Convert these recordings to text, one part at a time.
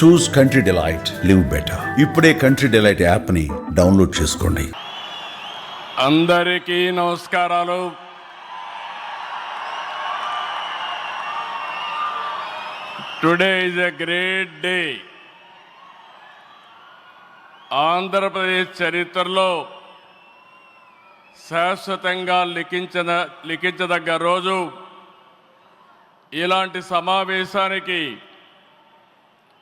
Choose country delight live better ఇప్పుడే country delight యాప్ని download చేసుకోండి. అందరికీ నమస్కారాలు. Today is a great day Andhra Pradesh చరిత్రలో శాశ్వతంగా లిఖించిన లిఖించదగ్గ రోజు. ఇలాంటి సమావేశానికి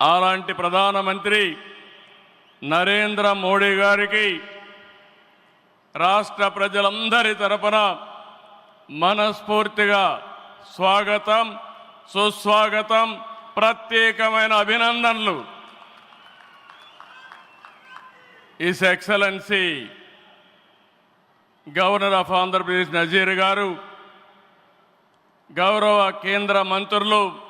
అలాంటి ప్రధానమంత్రి నరేంద్ర మోడీ గారికి రాష్ట్ర ప్రజలందరి తరపున మనస్ఫూర్తిగా స్వాగతం సుస్వాగతం ప్రత్యేకమైన అభినందనలు. His excellency governor of Andhra Pradesh Nazeer గారు గౌరవ కేంద్ర మంత్రులు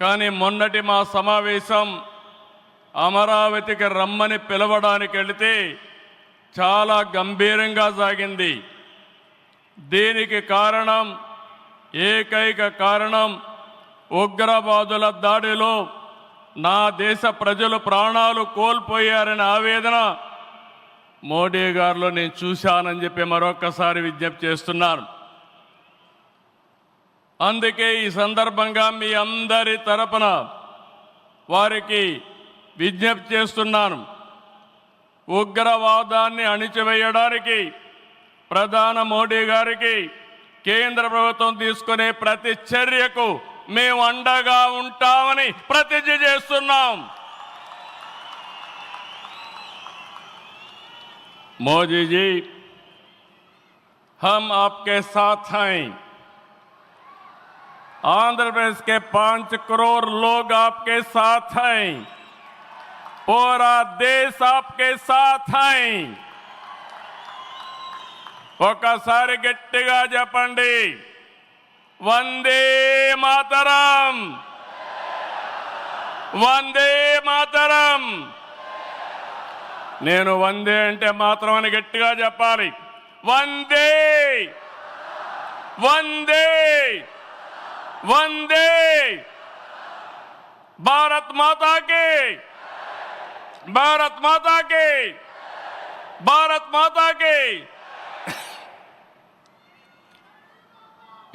కానీ మొన్నటి మా సమావేశం అమరావతికి రమ్మని పిలవడానికి వెళితే చాలా గంభీరంగా సాగింది. దీనికి కారణం ఏకైక కారణం ఉగ్రవాదుల దాడిలో నా దేశ ప్రజలు ప్రాణాలు కోల్పోయారనే ఆవేదన మోడీ గారిలో నేను చూశానని చెప్పి మరొక్కసారి విజ్ఞప్తి చేస్తున్నాను. అందుకే ఈ సందర్భంగా మీ అందరి తరపున వారికి విజ్ఞప్తి చేస్తున్నాను ఉగ్రవాదాన్ని అణిచివేయడానికి ప్రధాన మోడీ గారికి కేంద్ర ప్రభుత్వం తీసుకునే ప్రతి చర్యకు మేము అండగా ఉంటామని ప్రతిజ్ఞ చేస్తున్నాం मोदी जी हम आपके साथ हैं आंध्र प्रदेश के पांच करोड़ लोग आपके साथ हैं पूरा देश आपके साथ हैं ఒకసారి గట్టిగా చెప్పండి వందే మాతరం వందే మాతరం నేను వందే అంటే మాత్రం అని గట్టిగా చెప్పాలి వందే వందే వందే భారత్ మాతాకి భారత్ మాతాకి భారత్ మాతాకి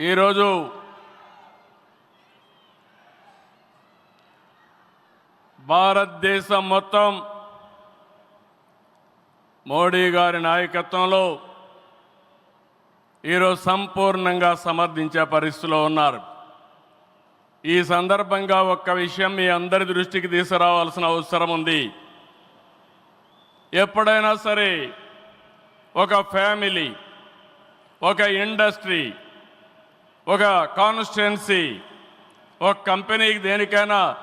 ఈరోజు భారతదేశం మొత్తం మోడీ గారి నాయకత్వంలో ఈరోజు సంపూర్ణంగా సమర్థించే పరిస్థితిలో ఉన్నారు. ఈ సందర్భంగా ఒక్క విషయం మీ అందరి దృష్టికి తీసుకురావాల్సిన అవసరం ఉంది. ఎప్పుడైనా సరే ఒక ఫ్యామిలీ ఒక ఇండస్ట్రీ ఒక కాన్స్టిట్యున్సీ ఒక కంపెనీకి దేనికైనా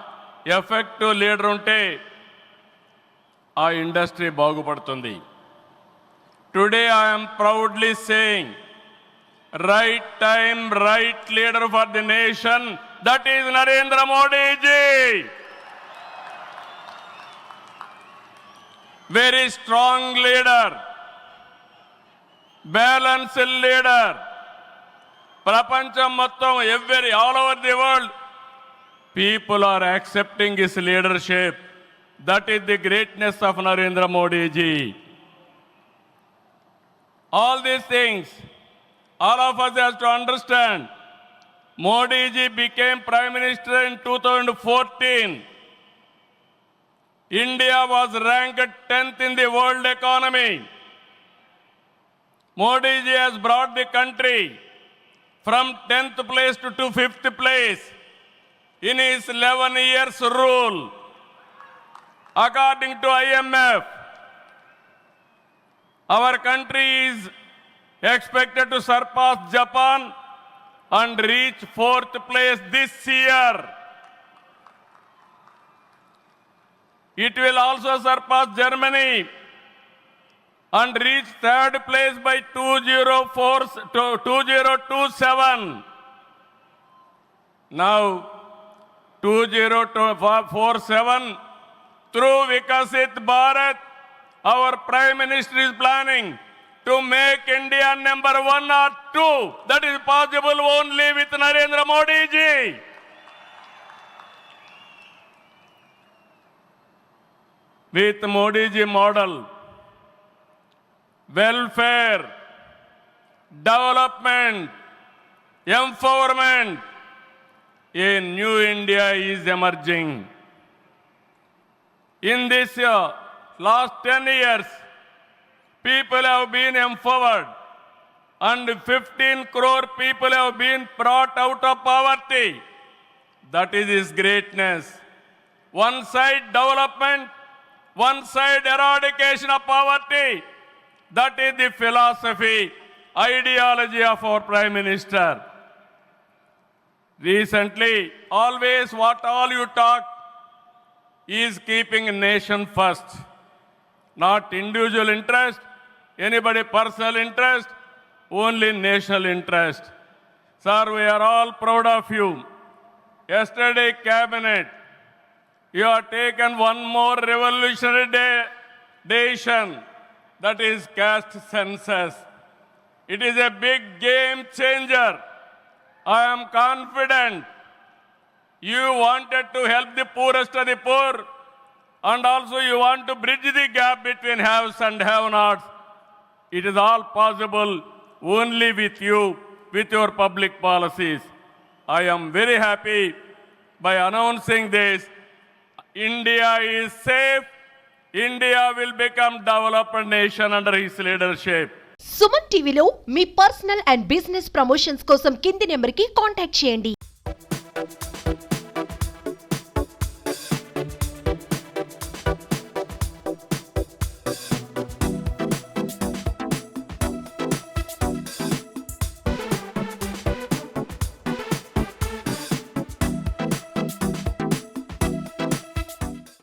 ఎఫెక్టివ్ లీడర్ ఉంటే ఆ ఇండస్ట్రీ బాగుపడుతుంది. Today I'm proudly saying right time right leader for the nation that is Narendra Modi ji. Very strong leader balanced leader ప్రపంచం మొత్తం every all over the world people are accepting his leadership that is the greatness of Narendra Modi ji all these things all of us has to understand Modi ji became Prime Minister in 2014. India was ranked 10th in the world economy. Modi ji has brought the country from 10th place to, to 5th place in his 11 years rule. According to IMF, our country is expected to surpass Japan and reach fourth place this year. It will also surpass Germany and reach third place by 2004 2027. Now, 2047, through Vikasit Bharat, our Prime Minister is planning to make India number one or two. That is possible only with Narendra Modi ji. With Modi ji model, welfare, development, empowerment, a new India is emerging. In this year, last 10 years, people have been empowered and 15 crore people have been brought out of poverty. That is his greatness. One side development, one side eradication of poverty. That is the philosophy, ideology of our Prime Minister. Recently, always what all you talk is keeping nation first, not individual interest, anybody personal interest, only national interest. Sir, we are all proud of you. Yesterday, cabinet, you have taken one more revolutionary de- decision, that is caste census. It is a big game changer. I am confident you wanted to help the poorest of the poor and also you want to bridge the gap between haves and have-nots. It is all possible only with you, with your public policies. I am very happy by announcing this. India is safe. India will become developed nation under his leadership. Suman టీవీలో మీ personal and business promotions కోసం కింది నెంబర్కి contact చేయండి